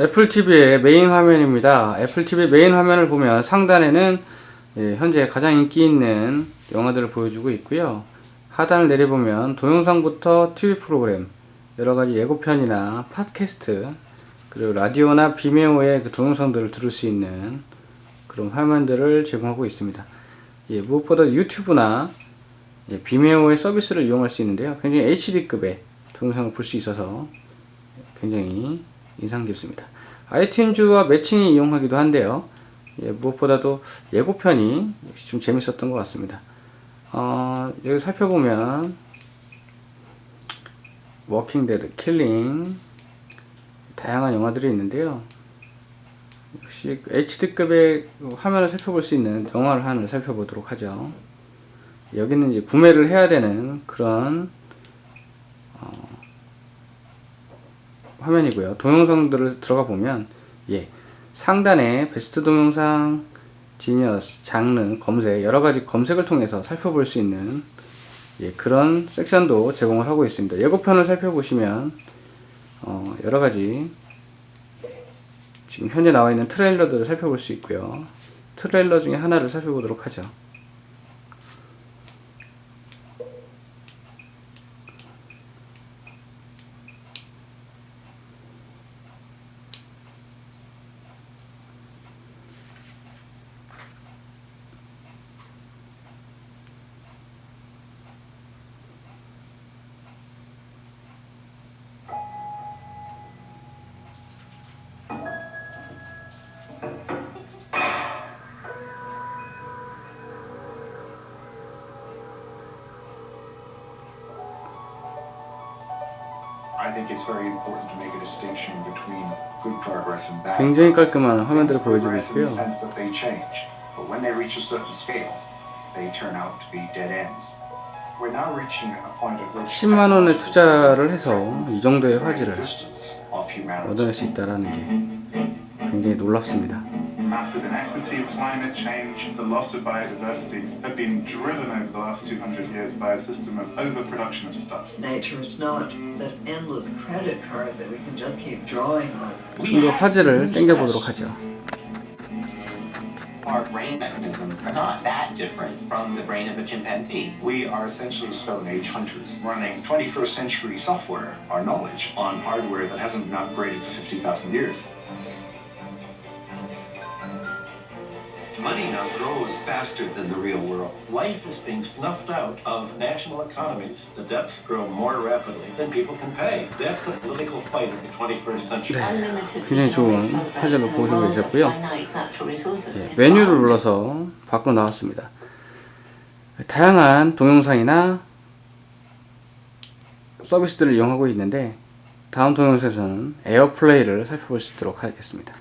애플 TV의 메인 화면입니다. 애플 TV 메인 화면을 보면 상단에는 예, 현재 가장 인기 있는 영화들을 보여주고 있고요. 하단을 내려보면 동영상부터 TV 프로그램, 여러 가지 예고편이나 팟캐스트, 그리고 라디오나 비메오의 그 동영상들을 들을 수 있는 그런 화면들을 제공하고 있습니다. 예, 무엇보다 유튜브나 예, 비메오의 서비스를 이용할 수 있는데요. 굉장히 HD급의 동영상을 볼 수 있어서 굉장히 인상 깊습니다. 아이튠즈와 매칭이 이용하기도 한데요. 예, 무엇보다도 예고편이 역시 좀 재밌었던 것 같습니다. 어, 여기 살펴보면 워킹 데드, 킬링 다양한 영화들이 있는데요. 역시 HD급의 화면을 살펴볼 수 있는 영화를 하나 살펴보도록 하죠. 여기는 이제 구매를 해야 되는 그런 화면이고요. 동영상들을 들어가 보면 예 상단에 베스트 동영상, 지니어스, 장르, 검색 여러 가지 검색을 통해서 살펴볼 수 있는 예, 그런 섹션도 제공을 하고 있습니다. 예고편을 살펴보시면 어, 여러 가지 지금 현재 나와 있는 트레일러들을 살펴볼 수 있고요. 트레일러 중에 하나를 살펴보도록 하죠. 굉장히. 깔끔한 화면들을 보여주고 있고요. sense that they change, but when they reach a certain scale, they turn out to be dead ends. We're now reaching a point at which 10만 원의 투자를 해서 이 정도의 화질을. 얻어낼 수 있다는 게 굉장히 놀랍습니다. Massive inequity, climate change, the loss of biodiversity have been driven over the last 200 years by a system of overproduction of stuff. Nature is not this endless credit card that we can just keep drawing on. 좀 더 화질을 당겨보도록 하죠. Our brain mechanisms are not that different from the brain of a chimpanzee. We are essentially Stone Age hunters, running 21st century software, our knowledge, on hardware that hasn't been upgraded for 50,000 years. Money now grows faster than the real world. Life is being snuffed out of national economies. The debts grow more rapidly than people can pay. That's the political fight of the 21st century. 굉장히 좋은 화질로 보여주고 계셨고요. 예, 메뉴를 눌러서 밖으로 나왔습니다. 다양한 동영상이나 서비스들을 이용하고 있는데 다음 동영상에서는 에어플레이를 살펴볼 수 있도록 하겠습니다.